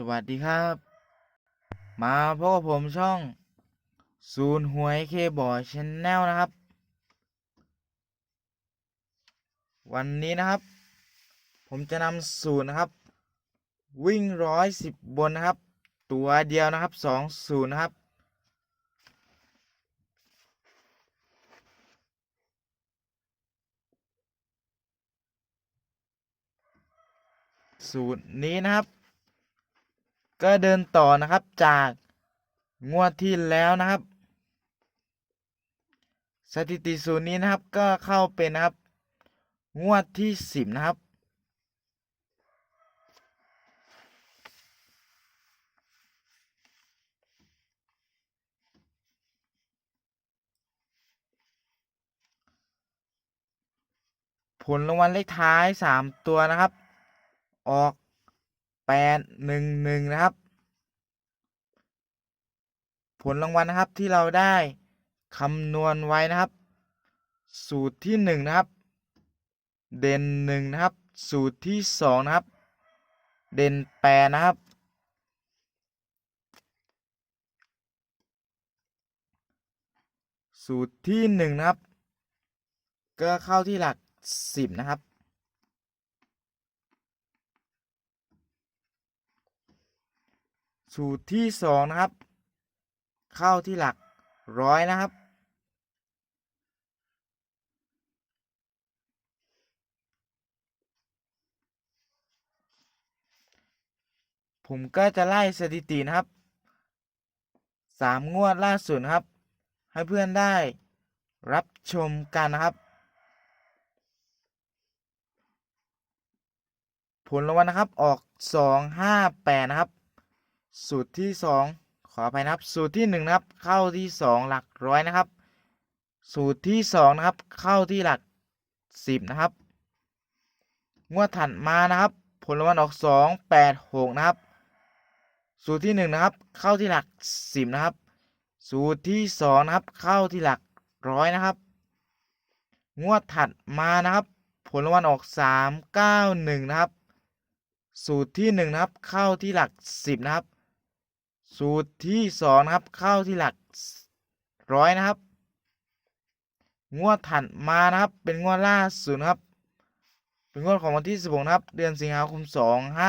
สวัสดีครับ มาพบกับผมช่อง ศูนย์หวยเคบอร์ดชแนลนะครับ วันนี้นะครับ ผมจะนำสูตรนะครับ วิ่งร้อยสิบบนนะครับ ตัวเดียวนะครับสองศูนย์นะครับ สูตรนี้นะครับ ก็เดินต่อนะครับจากงวดที่แล้วนะครับ สถิติสูตรนี้นะครับก็เข้าเป็นนะครับ งวดที่สิบนะครับ ผลรางวัลเลขท้ายสามตัวนะครับ ออก แปดหนึ่งหนึ่งนะครับ ผลรางวัลนะครับที่เราได้คำนวณไว้นะครับ สูตรที่หนึ่งนะครับ เด่นหนึ่งนะครับ สูตรที่สองนะครับ เด่นแปดนะครับ สูตรที่หนึ่งนะครับ ก็เข้าที่หลักสิบนะครับ สูตรที่สองนะครับ เข้าที่หลักร้อยนะครับ ผมก็จะไล่สถิตินะครับสามงวดล่าสุดครับ ให้เพื่อนได้รับชมกันนะครับ ผลรางวัลนะครับออกสองห้าแปดนะครับ สูตรที่สองขออภัยนะครับ สูตรที่หนึ่งนะครับ เข้าที่สองหลักร้อยนะครับ สูตรที่สองนะครับ เข้าที่หลักสิบนะครับ งวดถัดมานะครับ ผลรางวัลออกสองแปดหกนะครับ สูตรที่หนึ่งนะครับ เข้าที่หลักสิบนะครับ สูตรที่สองนะครับ เข้าที่หลักร้อยนะครับ งวดถัดมานะครับ ผลรางวัลออกสามเก้าหนึ่งนะครับ สูตรที่หนึ่งนะครับ เข้าที่หลักสิบนะครับ สูตรที่สองนะครับเข้าที่หลักร้อยนะครับ งวดถัดมานะครับ เป็นงวดล่าสุดนะครับ เป็นงวดของวันที่16นะครับ เดือนสิงหาคม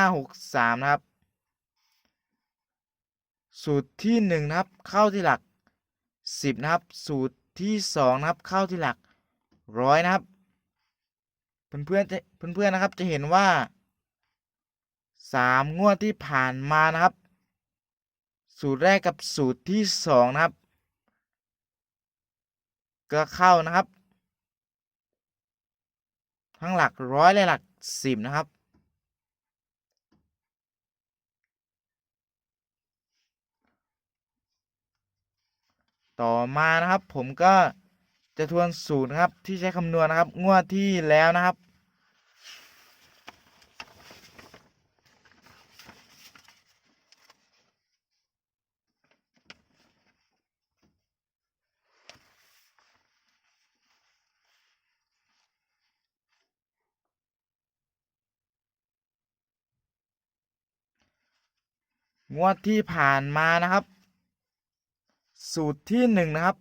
2563นะครับ สูตรที่หนึ่งนะครับเข้าที่หลักสิบนะครับ สูตรที่สองนะครับเข้าที่หลักร้อยนะครับ เพื่อนๆจะเพื่อนๆนะครับจะเห็นว่าสามงวดที่ผ่านมานะครับ สูตรแรกกับสูตรที่สองนะครับ ก็เข้านะครับ ทั้งหลักร้อยและหลักสิบนะครับ ต่อมานะครับผมก็จะทวนสูตรนะครับที่ใช้คำนวณนะครับ งวดที่แล้วนะครับ งวดที่ผ่านมานะครับ สูตรที่หนึ่งนะครับ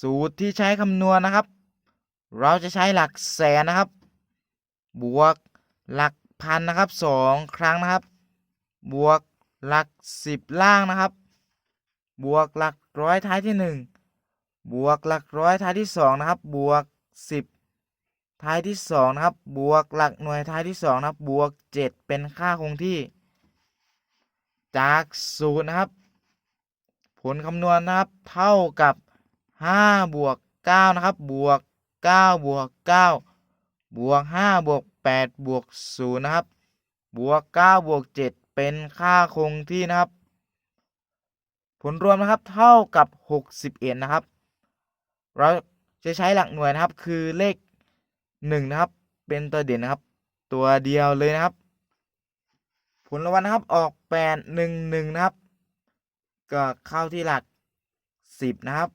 สูตรที่ใช้คำนวณนะครับ เราจะใช้หลักแสนนะครับ บวกหลักพันนะครับสองครั้งนะครับ บวกหลักสิบล่างนะครับ บวกหลักร้อยท้ายที่หนึ่งบวกหลักร้อยท้ายที่สองนะครับ บวกสิบท้ายที่สองนะครับ บวกหลักหน่วยท้ายที่สองนะครับ บวกเจ็ดเป็นค่าคงที่ จากสูตรนะครับ ผลคำนวณนะครับเท่ากับ5บวก9นะครับบวก9บวก9บวก5บวก8บวก0นะครับบวก9บวก7เป็นค่าคงที่นะครับ ผลรวมนะครับเท่ากับ 61 นะครับ เราจะใช้หลักหน่วยนะครับคือเลข 1 นะครับ เป็นตัวเด่นนะครับ ตัวเดียวเลยนะครับ ผลรางวัลนะครับออก 8 1 1นึ่งหนึ่งนะครับ ก็เข้าที่หลักสิบนะครับ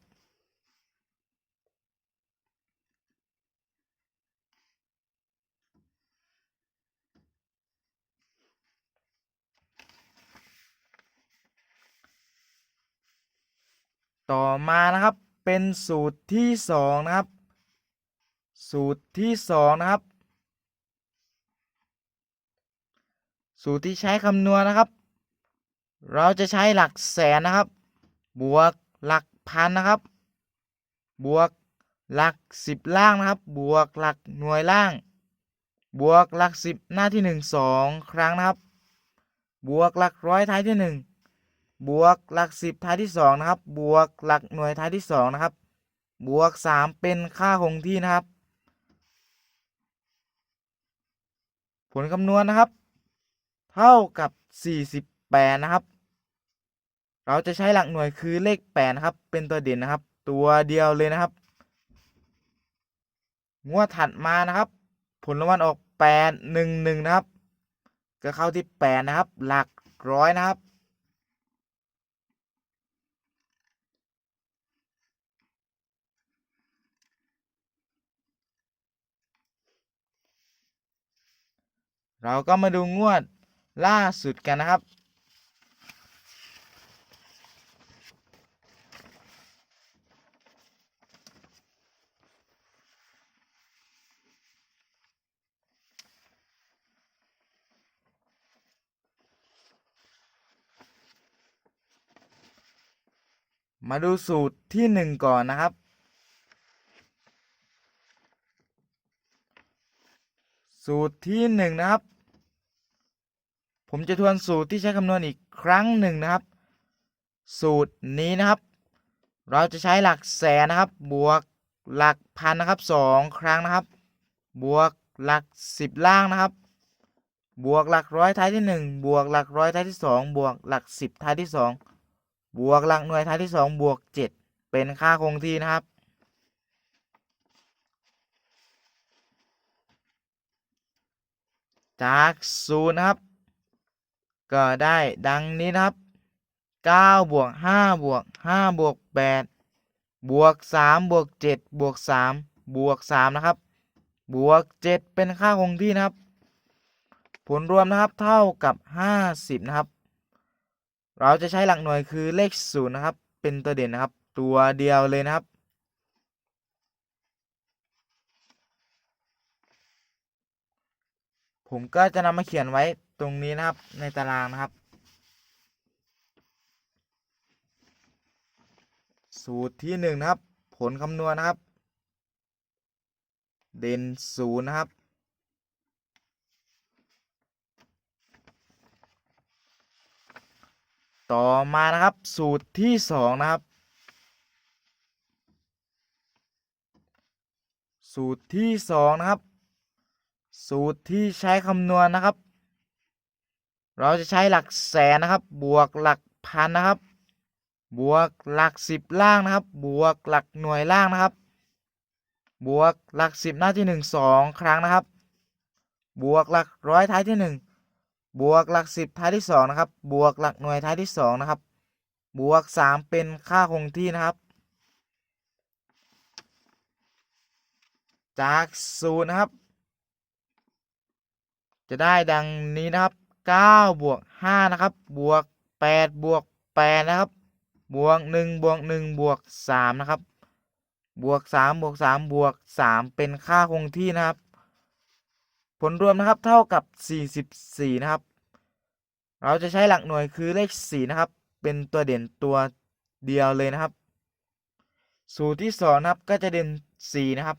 ต่อมานะครับเป็นสูตรที่สองนะครับ สูตรที่สองนะครับ สูตรที่ใช้คำนวณนะครับ เราจะใช้หลักแสนนะครับ บวกหลักพันนะครับ บวกหลักสิบล่างนะครับ บวกหลักหน่วยล่าง บวกหลักสิบหน้าที่หนึ่งสองครั้งนะครับ บวกหลักร้อยท้ายที่หนึ่งบวกหลักสิบท้ายที่สองนะครับ บวกหลักหน่วยท้ายที่สองนะครับ บวกสามเป็นค่าคงที่นะครับ ผลคำนวณนะครับ เท่ากับ 48นะครับ เราจะใช้หลักหน่วยคือเลข 8 นะครับ เป็นตัวเด่นนะครับ ตัวเดียวเลยนะครับ งวดถัดมานะครับ ผลรางวัลออก 8 1 1 นะครับ ก็เข้าที่ 8 นะครับ หลักร้อยนะครับเราก็มาดูงวดล่าสุดกันนะครับ มาดูสูตรที่หนึ่งก่อนนะครับ สูตรที่หนึ่งนะครับ ผมจะทวนสูตรที่ใช้คำนวณอีกครั้งหนึ่งนะครับ สูตรนี้นะครับ เราจะใช้หลักแสนนะครับ บวกหลักพันนะครับสองครั้งนะครับ บวกหลักสิบล่างนะครับ บวกหลักร้อยท้ายที่หนึ่งบวกหลักร้อยท้ายที่สองบวกหลักสิบท้ายที่สอง บวกหลักหน่วยท้ายที่สองบวกเจ็ดเป็นค่าคงที่นะครับ จากศูนย์นะครับ ก็ได้ดังนี้นะครับ9บวก5บวก5บวก8บวก3บวก7บวก3บวก3นะครับ บวก7เป็นค่าคงที่นะครับ ผลรวมนะครับเท่ากับ50นะครับ เราจะใช้หลักหน่วยคือเลข0นะครับ เป็นตัวเด่นนะครับ ตัวเดียวเลยนะครับ ผมก็จะนำมาเขียนไว้ตรงนี้นะครับในตารางนะครับ สูตรที่หนึ่งนะครับ ผลคำนวณนะครับ เด่นศูนย์นะครับ ต่อมานะครับ สูตรที่สองนะครับ สูตรที่สองนะครับ สูตรที่ใช้คำนวณนะครับ เราจะใช้หลักแสนนะครับ บวกหลักพันนะครับ บวกหลักสิบล่างนะครับ บวกหลักหน่วยล่างนะครับ บวกหลักสิบหน้าที่หนึ่งสองครั้งนะครับ บวกหลักร้อยท้ายที่หนึ่ง บวกหลักสิบท้ายที่สองนะครับ บวกหลักหน่วยท้ายที่สองนะครับ บวกสามเป็นค่าคงที่นะครับ จากศูนย์นะครับ จะได้ดังนี้นะครับ9บวก5นะครับ บวก8บวก8นะครับ บวก1บวก1บวก3นะครับ บวก3บวก3บวก3เป็นค่าคงที่นะครับ ผลรวมนะครับเท่ากับ 44 นะครับ เราจะใช้หลักหน่วยคือเลข 4 นะครับ เป็นตัวเด่นตัวเดียวเลยนะครับ สูตรที่ 2 นะครับก็จะเด่น 4 นะครับ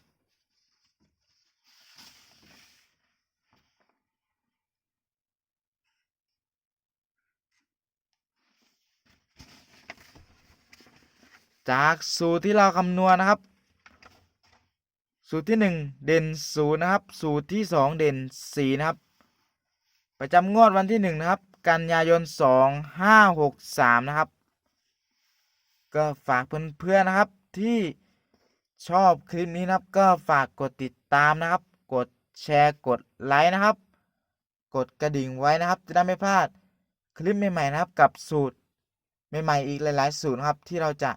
จากสูตรที่เราคำนวณนะครับ สูตรที่ 1 เด่น0นะครับ สูตรที่ 2 เด่น4นะครับ ประจำงวดวันที่ 1 นะครับ กันยายน 2563 นะครับ ก็ฝากเพื่อนๆนะครับที่ชอบคลิปนี้นะครับ ก็ฝากกดติดตามนะครับ กดแชร์กดไลค์นะครับ กดกระดิ่งไว้นะครับ จะได้ไม่พลาดคลิปใหม่ๆนะครับกับสูตรใหม่ๆอีกหลายๆสูตรนะครับที่เราจะ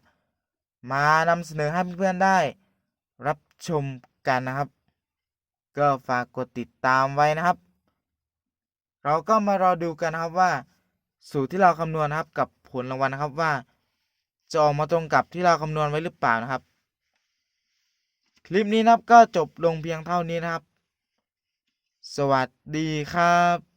มานำเสนอให้เพื่อนๆได้ รับ ชมกันนะครับ ก็ฝากกดติดตามไว้นะครับ เราก็มารอดูกันนะครับว่า สูตรที่เราคำนวณนะครับกับผลรางวัลนะครับว่า จะออกมาตรงกับที่เราคำนวณไว้หรือเปล่านะครับ คลิปนี้นะครับก็จบลงเพียงเท่านี้นะครับ สวัสดีครับ